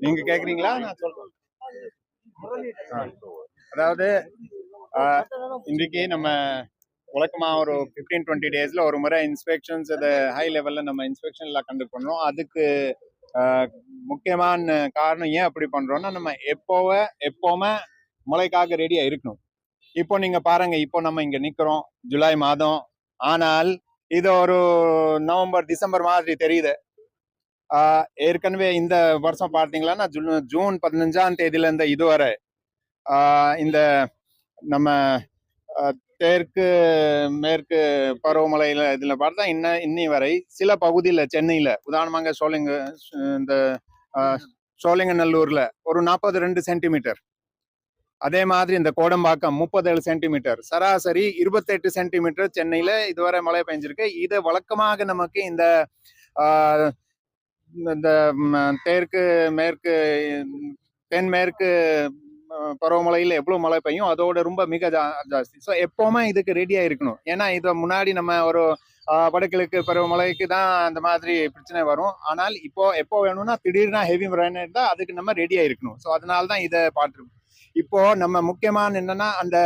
நீங்க கேக்குறீங்களா? நான் சொல்றேன். அதாவது இன்றைக்கு நம்ம வழக்கமா ஒரு ஃபிஃப்டீன் டுவெண்ட்டி டேஸ்ல ஒரு முறை இன்ஸ்பெக்ஷன்ஸ் அதை ஹை லெவல்ல நம்ம இன்ஸ்பெக்ஷன்ல கண்டக்ட் பண்றோம். அதுக்கு ஆ, முக்கியமான காரணம் ஏன் அப்படி பண்றோம்னா நம்ம எப்போவ எப்போவுமே முளைக்காக ரெடியா இருக்கணும். இப்போ நீங்க பாருங்க இப்போ நம்ம இங்க நிக்கிறோம் ஜூலை மாதம். ஆனால் இது ஒரு நவம்பர் டிசம்பர் மாதிரி தெரியுது. ஏற்கனவே இந்த வருஷம் பார்த்தீங்கன்னா ஜூன் ஜூன் பதினஞ்சாம் தேதியிலேருந்து இதுவரை ஆஹ் இந்த நம்ம தெற்கு மேற்கு பருவமழையில் இதுல பார்த்தா இன்ன இன்னி வரை சில பகுதியில சென்னையில உதாரணமாக சோழிங்க இந்த ஆஹ் ஒரு நாற்பது ரெண்டு சென்டிமீட்டர். அதே மாதிரி இந்த கோடம்பாக்கம் முப்பத்தேழு சென்டிமீட்டர். சராசரி இருபத்தெட்டு சென்டிமீட்டர் சென்னையில இதுவரை மழை பெஞ்சிருக்கு. இது வழக்கமாக நமக்கு இந்த ஆஹ், இந்த தெற்கு மேற்கு தென்மேற்கு பருவமழையில் எவ்வளோ மழை பெய்யும் அதோட ரொம்ப மிக ஜா- ஜாஸ்தி. ஸோ எப்போவுமே இதுக்கு ரெடியாக இருக்கணும். ஏன்னா இது முன்னாடி நம்ம ஒரு வடகிழக்கு பருவமழைக்கு தான் அந்த மாதிரி பிரச்சனை வரும். ஆனால் இப்போ எப்போ வேணும்னா திடீர்னா ஹெவி ரெயின் இருந்தால் அதுக்கு நம்ம ரெடியாக இருக்கணும். ஸோ அதனால தான் இதை பார்த்துருக்கோம் இப்போ நம்ம முக்கியமான என்னன்னா அந்த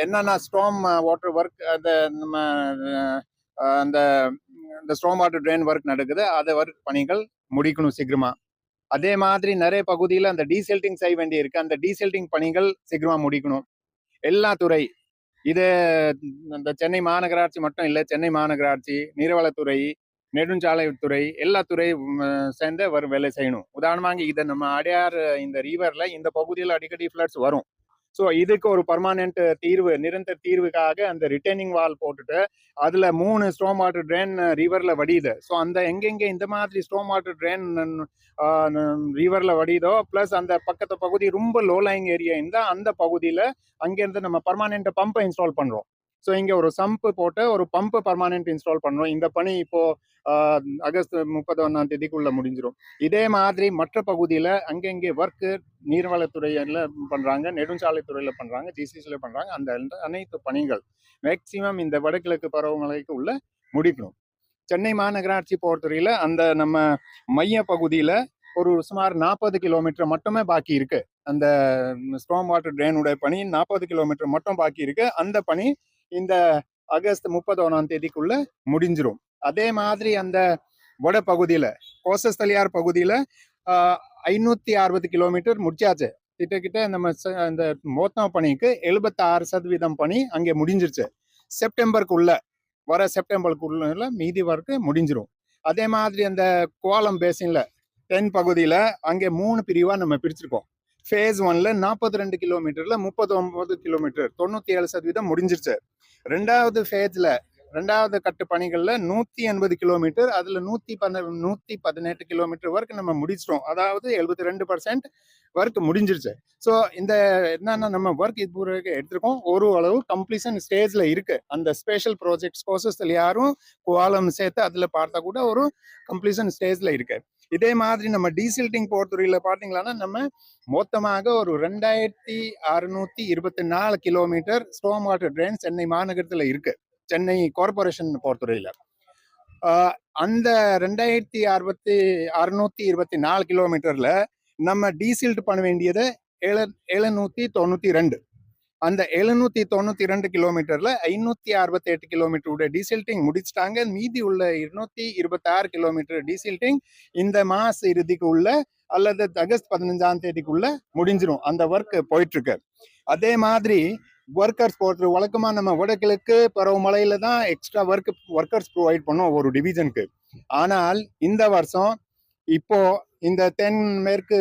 என்னென்ன ஸ்டோம் வாட்டர் ஒர்க் அந்த நம்ம அந்த இந்த ஸ்டோம் வாட்டர் ட்ரெயின் ஒர்க் நடக்குது. அதை ஒர்க் பணிகள் முடிக்கணும் சீக்கிரமா. அதே மாதிரி நிறைய பகுதியில் அந்த டீசெல்டிங் செய்ய வேண்டி இருக்கு அந்த டீசெல்டிங் பணிகள் சீக்கிரமா முடிக்கணும். எல்லா துறை இது இந்த சென்னை மாநகராட்சி மட்டும் இல்லை சென்னை மாநகராட்சி நீர்வளத்துறை நெடுஞ்சாலைத்துறை எல்லா துறை சேர்ந்து வரும் வேலை செய்யணும். உதாரணமாக இதை நம்ம அடையார் இந்த ரிவரில் இந்த பகுதியில் அடிக்கடி ஃப்ளட்ஸ் வரும். ஸோ இதுக்கு ஒரு பர்மானெண்ட் தீர்வு நிரந்தர தீர்வுக்காக அந்த ரிட்டர்னிங் வால் போட்டுட்டு அதுல மூணு ஸ்டோம் வாட்டர் ட்ரெயின் ரிவரில் வடியுது. ஸோ அந்த எங்கெங்கே இந்த மாதிரி ஸ்டோம் வாட்டர் ட்ரெயின் ரிவர்ல வடியுதோ ப்ளஸ் அந்த பக்கத்து பகுதி ரொம்ப லோலாயிங் ஏரியா இருந்தால் அந்த பகுதியில் அங்கேருந்து நம்ம பர்மனெண்ட் பம்பை இன்ஸ்டால் பண்றோம். ஸோ இங்கே ஒரு சம்ப்பு போட்டு ஒரு பம்ப் பர்மனெண்ட் இன்ஸ்டால் பண்றோம் இந்த பணி இப்போ அகஸ்ட் ஆகஸ்ட் முப்பத்தி ஒன்றாம் தேதிக்குள்ள முடிஞ்சிடும் இதே மாதிரி மற்ற பகுதியில் அங்கங்கே ஒர்க்கு நீர்வளத்துறையில் பண்ணுறாங்க நெடுஞ்சாலைத்துறையில் பண்ணுறாங்க ஜிசிசியில் பண்ணுறாங்க அந்த அந்த அனைத்து பணிகள் மேக்சிமம் இந்த வடகிழக்கு பருவமழைக்கு உள்ள முடிக்கணும். சென்னை மாநகராட்சி பொறுத்தவரையில் அந்த நம்ம மைய பகுதியில் ஒரு சுமார் நாற்பது கிலோமீட்டர் மட்டுமே பாக்கி இருக்கு. அந்த ஸ்டோம் வாட்டர் ட்ரெயினுடைய பணி நாற்பது கிலோமீட்டர் மட்டும் பாக்கி இருக்கு. அந்த பணி இந்த ஆகஸ்ட் முப்பது ஒன்றாம் தேதிக்குள்ள முடிஞ்சிரும். அதே மாதிரி அந்த வட பகுதியில கோசஸ்தலியார் பகுதியில ஐநூத்தி அறுபது கிலோமீட்டர் முடிச்சாச்சு. கிட்டக்கிட்ட நம்ம இந்த அந்த மொத்தம் பணிக்கு எழுபத்தாறு சதவீதம் பணி அங்கே முடிஞ்சிருச்சு. செப்டம்பருக்குள்ள வர செப்டம்பருக்குள்ள மீதி வரைக்கு முடிஞ்சிரும். அதே மாதிரி அந்த கோலம் பேசின்ல தென் பகுதியில அங்கே மூணு பிரிவாக நம்ம பிரிச்சிருக்கோம். ஃபேஸ் ஒன்ல நாற்பத்தி ரெண்டு கிலோமீட்டர்ல முப்பத்தி ஒன்பது கிலோமீட்டர் தொண்ணூத்தி ஏழு சதவீதம் முடிஞ்சிருச்சு. ரெண்டாவது ஃபேஸ்ல ரெண்டாவது கட்டு பணிகளில் நூற்றி எண்பது கிலோமீட்டர் அதில் நூற்றி பத நூற்றி பதினெட்டு கிலோமீட்டர் ஒர்க் நம்ம முடிச்சிட்டோம். அதாவது எழுபத்தி ரெண்டு பர்சன்ட் ஒர்க் முடிஞ்சிருச்சு. ஸோ இந்த என்னன்னா நம்ம ஒர்க் இது வரைக்கும் எடுத்திருக்கோம். ஒரு அளவு கம்ப்ளீஷன் ஸ்டேஜில் இருக்கு. அந்த ஸ்பெஷல் ப்ராஜெக்ட்ஸ் கோர்சஸ்ல யாரும் கோலம் சேர்த்து அதில் பார்த்தா கூட ஒரு கம்ப்ளீஷன் ஸ்டேஜில் இருக்கு. இதே மாதிரி நம்ம டீசில்டிங் பொறுத்தவரையில பாத்தீங்கன்னா நம்ம மொத்தமாக ஒரு ரெண்டாயிரத்தி அறுநூத்தி இருபத்தி நாலு kilometre storm water drain Chennai மாநகரத்தில் இருக்கு. சென்னை கார்பரேஷன் பொறுத்தவரையில ஆஹ் அந்த ரெண்டாயிரத்தி அறுபத்தி அறுநூத்தி இருபத்தி நாலு கிலோமீட்டர்ல நம்ம டீசல்ட் பண்ண வேண்டியது ஏழு எழுநூத்தி தொண்ணூத்தி ரெண்டு. அந்த எழுநூத்தி தொண்ணூத்தி ரெண்டு கிலோமீட்டர்ல ஐநூத்தி அறுபத்தி எட்டு கிலோமீட்டருடைய டீசில்டிங் முடிச்சிட்டாங்க. மீதி உள்ள இருநூத்தி இருபத்தி ஆறு கிலோமீட்டர் டீசில்டிங் இந்த மாச இறுதிக்கு உள்ள அல்லது ஆகஸ்ட் பதினஞ்சாம் தேதிக்குள்ள முடிஞ்சிடும் அந்த ஒர்க் போயிட்டு இருக்கு அதே மாதிரி ஒர்க்கர்ஸ் போடுறது வழக்கமா நம்ம வடகிழக்கு பருவமழையில தான் எக்ஸ்ட்ரா ஒர்க் ஒர்க்கர்ஸ் ப்ரொவைட் பண்ணோம் ஒரு டிவிஷனுக்கு ஆனால் இந்த வருஷம் இப்போ இந்த தென் மேற்கு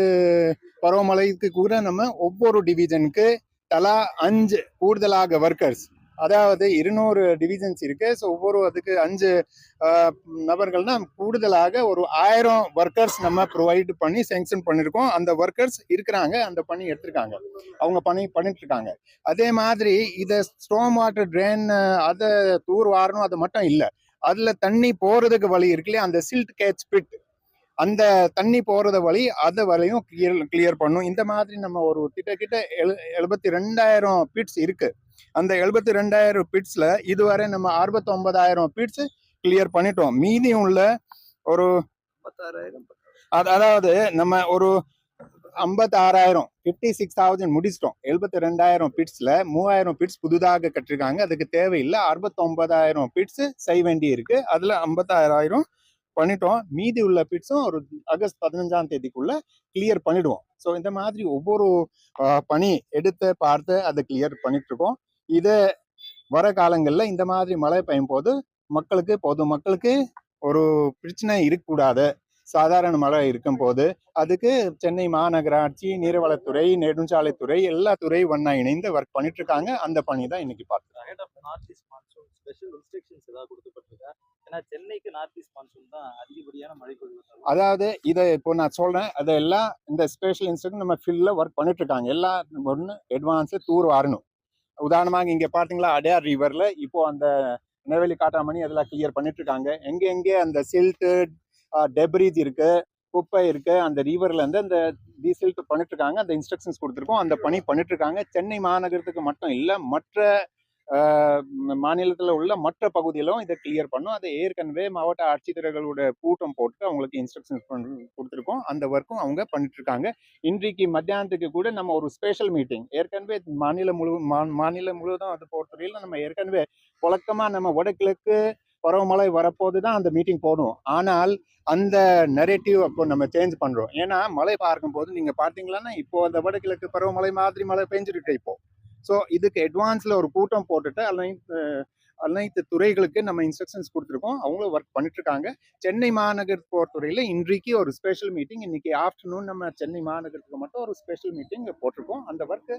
பருவமழைக்கு கூட நம்ம ஒவ்வொரு டிவிஷனுக்கு தலா அஞ்சு கூடுதலாக ஒர்க்கர்ஸ் அதாவது இருநூறு டிவிஷன்ஸ் இருக்கு. ஸோ ஒவ்வொரு அதுக்கு அஞ்சு நபர்கள்னா கூடுதலாக ஒரு ஆயிரம் ஒர்க்கர்ஸ் நம்ம ப்ரொவைட் பண்ணி சேங்ஷன் பண்ணியிருக்கோம் அந்த ஒர்க்கர்ஸ் இருக்கிறாங்க. அந்த பணி எடுத்திருக்காங்க. அவங்க பணி பண்ணிட்டு இருக்காங்க அதே மாதிரி இதை ஸ்டோம் வாட்டர் ட்ரெயின் அதை தூர் வாரணும் அது மட்டும் இல்லை. அதில் தண்ணி போகிறதுக்கு வழி இருக்கு இல்லையா? அந்த சில்ட் கேட்ச் பிட் அந்த தண்ணி போறத வழி அதை வரையும் கிளியர் கிளியர் பண்ணும். இந்த மாதிரி நம்ம ஒரு கிட்டத்தட்ட எழு எழுபத்தி ரெண்டாயிரம் பிட்ஸ் இருக்கு. அந்த எழுபத்தி ரெண்டாயிரம் பிட்ஸ்ல இதுவரை நம்ம அறுபத்தொன்பதாயிரம் பிட்ஸ் கிளியர் பண்ணிட்டோம். மீதி உள்ள ஒரு அதாவது நம்ம ஒரு ஐம்பத்தாறாயிரம் ஃபிஃப்டி சிக்ஸ் தௌசண்ட் முடிச்சிட்டோம். எழுபத்தி ரெண்டாயிரம் பிட்ஸ்ல மூவாயிரம் பிட்ஸ் புதுதாக கட்டிருக்காங்க. அதுக்கு தேவையில்லை. அறுபத்தொன்பதாயிரம் பிட்ஸ் செய்ய வேண்டி இருக்கு அதுல ஐம்பத்தாயிரம் பண்ணிட்டோம். மீதி உள்ள பிட்ஸும் ஒரு ஆகஸ்ட் பதினஞ்சாம் தேதிக்குள்ள கிளியர் பண்ணிடுவோம். ஸோ இந்த மாதிரி ஒவ்வொரு பணி எடுத்து பார்த்து அதை கிளியர் பண்ணிட்டு இருக்கோம் இது வர காலங்களில் இந்த மாதிரி மழை பெய்யும் போது மக்களுக்கு பொது மக்களுக்கு ஒரு பிரச்சனை இருக்கக்கூடாது. சாதாரண மழை இருக்கும் போது. அதுக்கு சென்னை மாநகராட்சி நீர்வளத்துறை நெடுஞ்சாலைத்துறை எல்லா துறையும் ஒன்னா இணைந்து ஒர்க் பண்ணிட்டு இருக்காங்க அந்த பணி தான் இன்னைக்கு பார்த்தோம் ஏன்னா சென்னைக்கு நார்த் ஈஸ்ட் மான்சூன் தான் அதிகப்படியான மழை பொழிவு அதாவது இதை இப்போ நான் சொல்றேன் அதெல்லாம் இந்த ஸ்பெஷல் இன்ஸ்ட்ரக்ஷன் நம்ம ஃபீல்டில் ஒர்க் பண்ணிட்டு இருக்காங்க எல்லா ஒன்று அட்வான்ஸு தூர் வரணும். உதாரணமாக இங்கே பார்த்தீங்களா அடையார் ரிவரில் இப்போ அந்த நெய்வேலி காட்டாமணி அதெல்லாம் கிளியர் பண்ணிட்டு இருக்காங்க எங்கே எங்கே அந்த சில்ட்டு டெப்ரீஜ் இருக்கு குப்பை இருக்கு அந்த ரிவர்ல இருந்து அந்த டீசில்ட் பண்ணிட்டு இருக்காங்க அந்த இன்ஸ்ட்ரக்ஷன்ஸ் கொடுத்துருக்கோம். அந்த பணி பண்ணிட்டு இருக்காங்க சென்னை மாநகரத்துக்கு மட்டும் இல்லை மற்ற மாநிலத்தில் உள்ள மற்ற பகுதியிலும் இதை கிளியர் பண்ணும். அதை ஏற்கனவே மாவட்ட ஆட்சித்தலைவர்களோட கூட்டம் போட்டு அவங்களுக்கு இன்ஸ்ட்ரக்ஷன்ஸ் கொடுத்துருக்கோம். அந்த ஒர்க்கும் அவங்க பண்ணிட்டு இருக்காங்க இன்றைக்கு மத்தியானத்துக்கு கூட நம்ம ஒரு ஸ்பெஷல் மீட்டிங் ஏற்கனவே மாநிலம் முழு மா- மாநிலம் முழுவதும் அது பொறுத்தவரையில் நம்ம ஏற்கனவே புழக்கமாக நம்ம வடகிழக்கு பருவமழை வரப்போது தான் அந்த மீட்டிங் போகணும் ஆனால் அந்த நெரேட்டிவ் அப்போ நம்ம சேஞ்ச் பண்ணுறோம் ஏன்னா மழை பார்க்கும்போது நீங்கள் பார்த்தீங்கன்னா இப்போ அந்த வடகிழக்கு பருவமழை மாதிரி மழை பெஞ்சிருக்கு இப்போ. ஸோ இதுக்கு அட்வான்ஸில் ஒரு கூட்டம் போட்டுட்டு அனைத்து அனைத்து துறைகளுக்கு நம்ம இன்ஸ்ட்ரக்ஷன்ஸ் கொடுத்துருக்கோம். அவங்களும் ஒர்க் பண்ணிட்டு இருக்காங்க சென்னை மாநகர் பொறுத்தவரையில இன்றைக்கு ஒரு ஸ்பெஷல் மீட்டிங் இன்னைக்கு ஆஃப்டர்நூன் நம்ம சென்னை மாநகரத்துக்கு மட்டும் ஒரு ஸ்பெஷல் மீட்டிங் போட்டிருக்கோம். அந்த ஒர்க்கு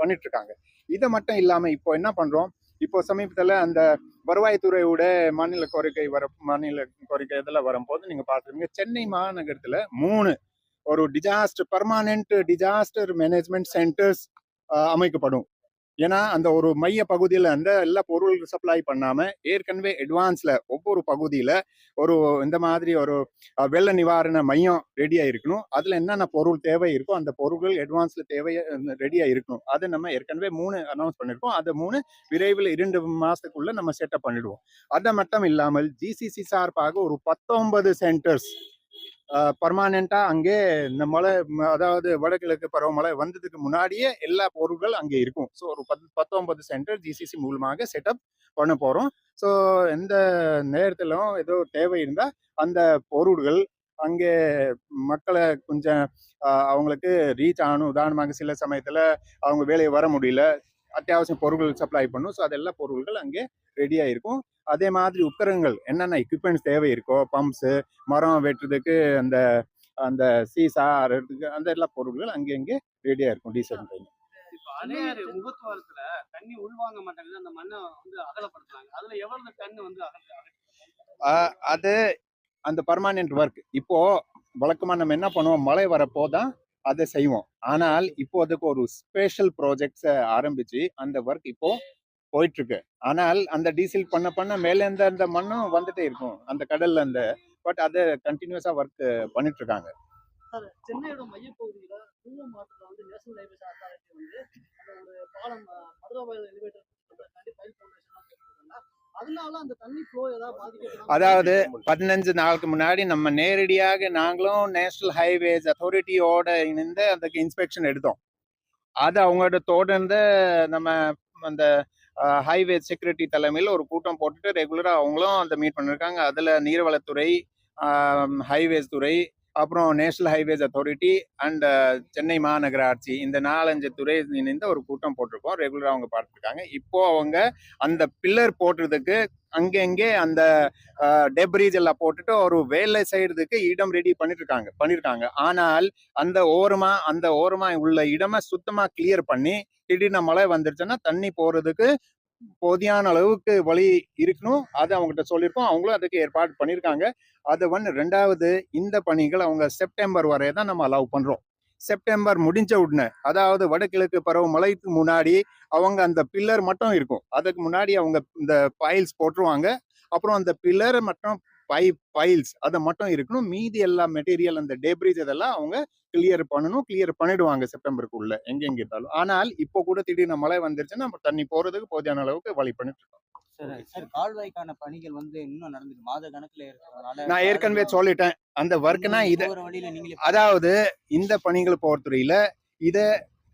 பண்ணிட்டு இருக்காங்க இதை மட்டும் இல்லாமல் இப்போ என்ன பண்ணுறோம் இப்போ சமீபத்தில் அந்த வருவாய்த்துறையோட மாநில கோரிக்கை வர மாநில கோரிக்கை இதெல்லாம் வரும்போது நீங்கள் பார்த்துருங்க சென்னை மாநகரத்தில் மூணு ஒரு disaster permanent disaster management centres அமைக்கப்படும். ஏன்னா அந்த ஒரு மைய பகுதியில் அந்த எல்லா பொருள் சப்ளை பண்ணாம ஏற்கனவே அட்வான்ஸ்ல ஒவ்வொரு பகுதியில ஒரு இந்த மாதிரி ஒரு வெள்ள நிவாரண மையம் ரெடியா இருக்கணும் அதுல என்னென்ன பொருள் தேவை இருக்கோ அந்த பொருள்கள் அட்வான்ஸில் தேவை ரெடியா இருக்கணும் அதை நம்ம ஏற்கனவே மூணு அனௌன்ஸ் பண்ணிருக்கோம். அதை மூணு விரைவில் இரண்டு மாசத்துக்குள்ள நம்ம செட்டப் பண்ணிடுவோம். அது மட்டும் இல்லாமல் ஜிசிசி சார்பாக ஒரு பத்தொன்பது சென்டர்ஸ் பர்மானெண்டா அங்கே இந்த மழை அதாவது வடகிழக்கு பருவமழை வந்ததுக்கு முன்னாடியே எல்லா பொருட்கள் அங்கே இருக்கும். ஸோ ஒரு பத் பத்தொன்பது சென்டர் ஜிசிசி மூலமாக செட்டப் பண்ண போகிறோம் ஸோ எந்த நேரத்திலும் ஏதோ தேவை இருந்தால் அந்த பொருட்கள் அங்கே மக்களை கொஞ்சம் அவங்களுக்கு ரீச் ஆகணும். உதாரணமாக சில சமயத்தில் அவங்க வேலையை வர முடியல. அத்தியாவசிய பொருட்கள் சப்ளை பண்ணும். ஸோ அதெல்லாம் பொருட்கள் அங்கே ரெடியாக இருக்கும் அதே மாதிரி உக்கரங்கள் என்னென்ன எக்யூப்மெண்ட்ஸ் தேவை இருக்கோ பம்ப்ஸு மரம் வெட்டுறதுக்கு அந்த அந்த சீசா அறுறதுக்கு அந்த எல்லா பொருட்கள் அங்கங்கே ரெடியாக இருக்கும் டீசல் ட்ரெயின் இப்ப அணையாறு முகத்துவாரத்துல தண்ணி உள்வாங்க மாட்டாங்க அந்த மண்ணை வந்து அகலப்படுத்துறாங்க. அதுல எவ்வளவு தண்ணி வந்து அகல அது அந்த பர்மானென்ட் ஒர்க் இப்போ வழக்கமா நம்ம என்ன பண்ணுவோம்? மழை வரப்போ தான் அதை செய்வோம். ஆனால் இப்போ அதுக்கு ஒரு ஸ்பெஷல் ப்ராஜெக்ட்ஸை ஆரம்பிச்சு அந்த ஒர்க் இப்போ போயிட்டு இருக்கு ஆனால் அந்த டீசல் பண்ண பண்ண மேலே இருந்து அந்த மண்ணும் வந்துட்டே இருக்கும். அந்த கடல்ல அந்த பட் அதை கண்டினியூஸா ஒர்க் பண்ணிட்டு இருக்காங்க சென்னையோட மையப்பகுதியில கூவம் மாவட்டத்தில் வந்து நேஷனல் ஹைவேஸ் அத்தாரிட்டி வந்து அந்த ஒரு பாலம் மதுரை எலிவேட்டர் அதாவது பதினஞ்சு நாளுக்கு முன்னாடி நம்ம நேரடியாக நாங்களும் நேஷனல் ஹைவேஸ் அத்தாரிட்டியோட இணைந்து அதுக்கு இன்ஸ்பெக்ஷன் எடுத்தோம். அது அவங்களோட தொடர்ந்து நம்ம அந்த ஹைவே செக்யூரிட்டி தலைமையில் ஒரு கூட்டம் போட்டுட்டு ரெகுலராக அவங்களும் அந்த மீட் பண்ணிருக்காங்க. அதில் நீர்வளத்துறை ஹைவேஸ் துறை அப்புறம் national highways authority and Chennai மாநகராட்சி இந்த நாலஞ்சு துறை இணைந்து ஒரு கூட்டம் போட்டிருக்கோம் ரெகுலராக அவங்க பார்த்துருக்காங்க இப்போ அவங்க அந்த பில்லர் போட்டுறதுக்கு அங்கங்கே அந்த டெப்ரிஜ் எல்லாம் போட்டுட்டு ஒரு வேலை செய்யறதுக்கு இடம் ரெடி பண்ணிட்டு இருக்காங்க பண்ணியிருக்காங்க ஆனால் அந்த ஓரமா அந்த ஓரமா உள்ள இடமா சுத்தமாக கிளியர் பண்ணி திடீர்னு மழை வந்துருச்சுன்னா தண்ணி போறதுக்கு போதியான அளவுக்கு வழி இருக்கணும். அது அவங்ககிட்ட சொல்லியிருக்கோம். அவங்களும் அதுக்கு ஏற்பாடு பண்ணியிருக்காங்க. அது ஒன்று ரெண்டாவது இந்த பணிகள் அவங்க செப்டம்பர் வரைய தான் நம்ம அலோவ் பண்ணுறோம் செப்டம்பர் முடிஞ்ச உடனே அதாவது வடகிழக்கு பருவமழைக்கு முன்னாடி அவங்க அந்த பில்லர் மட்டும் இருக்கும். அதுக்கு முன்னாடி அவங்க இந்த பைல்ஸ் போட்டுருவாங்க. அப்புறம் அந்த பில்லர் மட்டும் பை பைல்ஸ் அதை மட்டும் இருக்கணும். மீதி எல்லா மெட்டீரியல் அந்த டேப்ரிஸ் இதெல்லாம் அவங்க கிளியர் பண்ணணும். கிளியர் பண்ணிடுவாங்க செப்டம்பருக்குள்ள எங்கெங்க இருந்தாலும். ஆனால் இப்போ கூட திடீர்னு மழை வந்துருச்சுன்னா நம்ம தண்ணி போறதுக்கு போதியான அளவுக்கு வழி பண்ணிட்டு இருக்கோம். கால்வாய்க்கான பணிகள் வந்து இன்னும் நடந்துட்டு மாத கணக்குல இருக்கிறதுனால நான் ஏற்கனவே சொல்லிட்டேன். அந்த ஒர்க்னா இத போற வழியில நீங்களே அதாவது இந்த பணிகள் பொறுத்தவரையில இத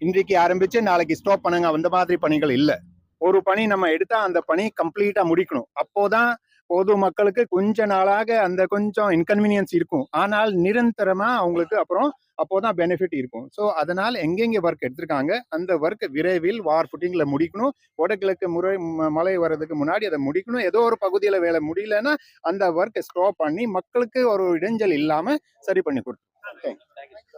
இன்றைக்கு ஆரம்பிச்சு நாளைக்கு ஸ்டாப் பண்ணுங்க. அந்த மாதிரி பணிகள் இல்ல. ஒரு பணி நம்ம எடுத்தா அந்த பணி கம்ப்ளீட்டா முடிக்கணும். அப்போதான் பொது மக்களுக்கு கொஞ்ச நாளாக அந்த கொஞ்சம் இன்கன்வீனியன்ஸ் இருக்கும். ஆனால் நிரந்தரமா அவங்களுக்கு அப்புறம் அப்போதான் பெனிஃபிட் இருக்கும். ஸோ அதனால் எங்கெங்கே ஒர்க் எடுத்திருக்காங்க? அந்த ஒர்க் விரைவில் வார் ஃபுட்டிங்கில் முடிக்கணும். வடகிழக்கு முறை மழை வர்றதுக்கு முன்னாடி அதை முடிக்கணும். ஏதோ ஒரு பகுதியில் வேலை முடியலன்னா அந்த ஒர்க்கை ஸ்டாப் பண்ணி மக்களுக்கு ஒரு இடைஞ்சல் இல்லாமல் சரி பண்ணி கொடுத்து தேங்க்யூ